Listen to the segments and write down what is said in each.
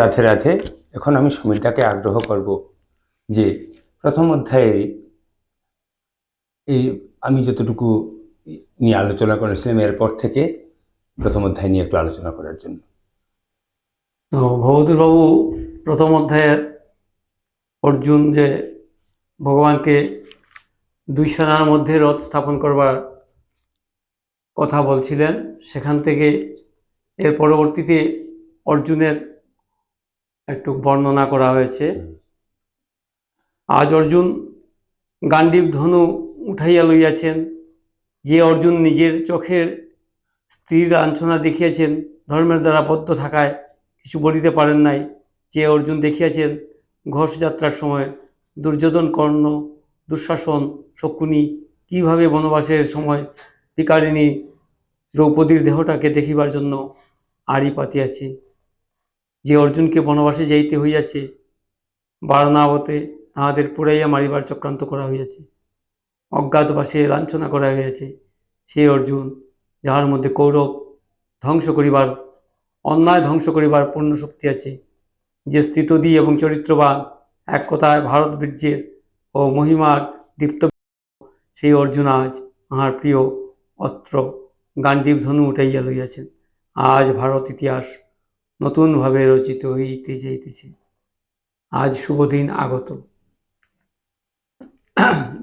রাধে রাধে, এখন আমি সমীরদাকে আগ্রহ করব যে প্রথম অধ্যায়ে এই আমি যতটুকু নিয়ে আলোচনা করেছিলাম, এরপর থেকে প্রথম অধ্যায় নিয়ে একটু আলোচনা করার জন্য। তো ভগবতী বাবু প্রথম অধ্যায়ের অর্জুন যে ভগবানকে দুই সেনার মধ্যে রথ স্থাপন করবার কথা বলছিলেন, সেখান থেকে এর পরবর্তীতে অর্জুনের একটু বর্ণনা করা হয়েছে। আজ অর্জুন গান্ডীব ধনু উঠাইয়া লইয়াছেন। যে অর্জুন নিজের চোখের স্ত্রীর লাঞ্ছনা দেখিয়াছেন, ধর্মের দ্বারা বদ্ধ থাকায় কিছু বলিতে পারেন নাই। যে অর্জুন দেখিয়াছেন, ঘোষযাত্রার সময় দুর্যোধন, কর্ণ, দুঃশাসন, শকুনি কীভাবে বনবাসের সময় পিকারিণী দ্রৌপদীর দেহটাকে দেখিবার জন্য আড়ি পাতিয়াছে। যে অর্জুনকে বনবাসে যাইতে হইয়াছে, বারণাবতে তাহাদের পুরাইয়া মারিবার চক্রান্ত করা হইয়াছে। অজ্ঞাতবাসে লাঞ্ছনা করা হইয়াছে। সেই অর্জুন, যাহার মধ্যে কৌরব ধ্বংস করিবার, অন্যায় ধ্বংস করিবার পূর্ণ শক্তি আছে, যে স্থিতদি এবং চরিত্রবান এক কথায় ভারত বীর্যের ও মহিমার দীপ্ত সেই অর্জুন আজ আমার প্রিয় অস্ত্র গান্ডীব ধনু উঠাইয়া লইয়াছেন। আজ ভারত ইতিহাস নতুনভাবে রচিত হইতে যাইতেছে। আজ শুভ দিন, আগত।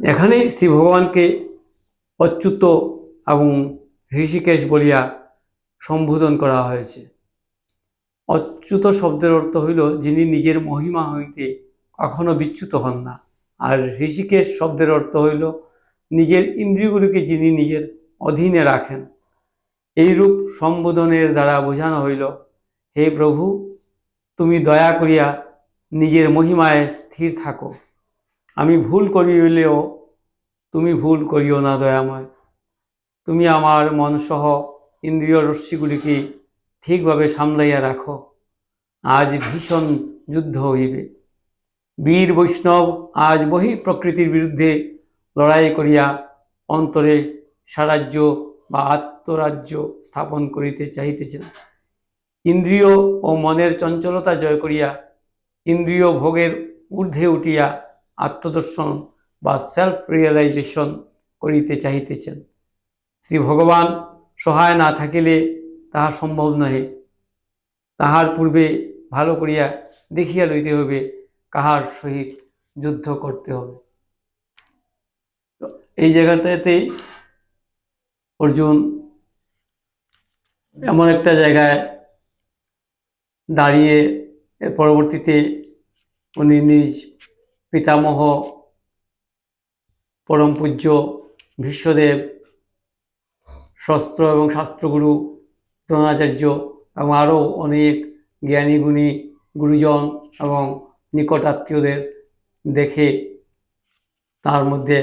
এখানে শ্রী ভগবানকে অচ্যুত এবং ঋষিকেশ বলিয়া সম্বোধন করা হয়েছে। অচ্যুত শব্দের অর্থ হইল, যিনি নিজের মহিমা হইতে কখনো বিচ্যুত হন না। আর ঋষিকেশ শব্দের অর্থ হইল, নিজের ইন্দ্রিয়গুলিকে যিনি নিজের অধীনে রাখেন। এইরূপ সম্বোধনের দ্বারা বোঝানো হইল হে প্রভু, তুমি দয়া করিয়া নিজের মহিমায় স্থির থাকো। আমি ভুল করিলেও তুমি ভুল করিও না দয়াময়। তুমি আমার মনসহ ইন্দ্রিয় রশ্মিগুলিকে ঠিকভাবে সামলাইয়া রাখো। আজ ভীষণ যুদ্ধ হইবে। বীর বৈষ্ণব আজ বহি প্রকৃতির বিরুদ্ধে লড়াই করিয়া অন্তরে স্বরাজ্য বা আত্মরাজ্য স্থাপন করিতে চাহিতেছেন। ইন্দ্রিয় ও মনের চঞ্চলতা জয় করিয়া, ইন্দ্রিয় ভোগের ঊর্ধ্বে উঠিয়া আত্মদর্শন বা সেলফ রিয়েলাইজেশন করিতে চাহিতেছেন। শ্রী ভগবান সহায় না থাকিলে তাহা সম্ভব নহে। তাহার পূর্বে ভালো করিয়া দেখিয়া লইতে হবে কাহার সহিত যুদ্ধ করতে হবে। এই জায়গাটাতেই অর্জুন এমন একটা জায়গায় দাঁড়িয়ে পরবর্তীতে উনি নিজ পিতামহ পরম পূজ্য ভীষ্মদেব শস্ত্র এবং শাস্ত্রগুরু দ্রোণাচার্য এবং আরও অনেক জ্ঞানী, গুণী গুরুজন এবং নিকট আত্মীয়দের দেখে তার মধ্যে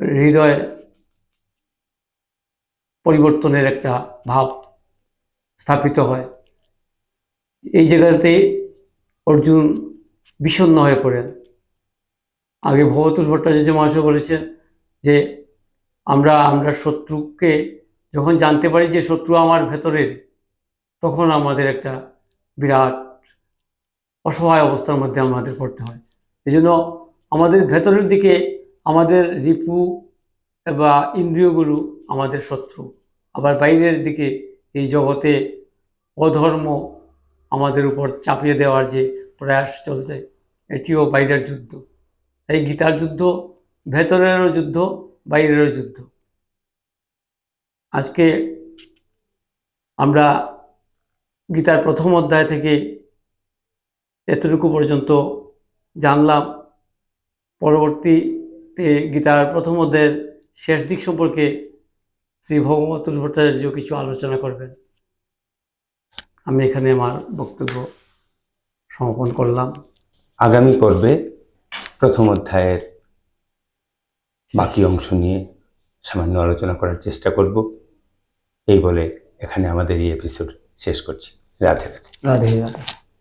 হৃদয় পরিবর্তনের একটা ভাব স্থাপিত হয়। এই জায়গাতে অর্জুন বিষণ্ণ হয়ে পড়েন। আগে ভগবতোষ ভট্টাচার্য মহাশয় বলেছেন যে, আমরা আমরা শত্রুকে যখন জানতে পারি যে শত্রু আমার ভেতরের, তখন আমাদের একটা বিরাট অসহায় অবস্থার মধ্যে আমাদের পড়তে হয়। এই জন্য আমাদের ভেতরের দিকে আমাদের রিপু বা ইন্দ্রিয়গুলো আমাদের শত্রু। আবার বাইরের দিকে এই জগতে অধর্ম আমাদের উপর চাপিয়ে দেওয়ার যে প্রয়াস চলছে, এটিও বাইরের যুদ্ধ। এই গীতার যুদ্ধ ভেতরেরও যুদ্ধ, বাইরেরও যুদ্ধ। আজকে আমরা গীতার প্রথম অধ্যায় থেকে এতটুকু পর্যন্ত জানলাম। পরবর্তীতে গীতার প্রথম অধ্যায়ের শেষ দিক সম্পর্কে শ্রী ভগবত ভট্টাচার্য কিছু আলোচনা করবেন। আমি এখানে আমার বক্তব্য সমাপন করলাম। আগামী পর্বে প্রথম অধ্যায়ের বাকি অংশ নিয়ে সামান্য আলোচনা করার চেষ্টা করব। এই বলে এখানে আমাদের এই এপিসোড শেষ করছি। রাধে রাধে। রাধে রাধে।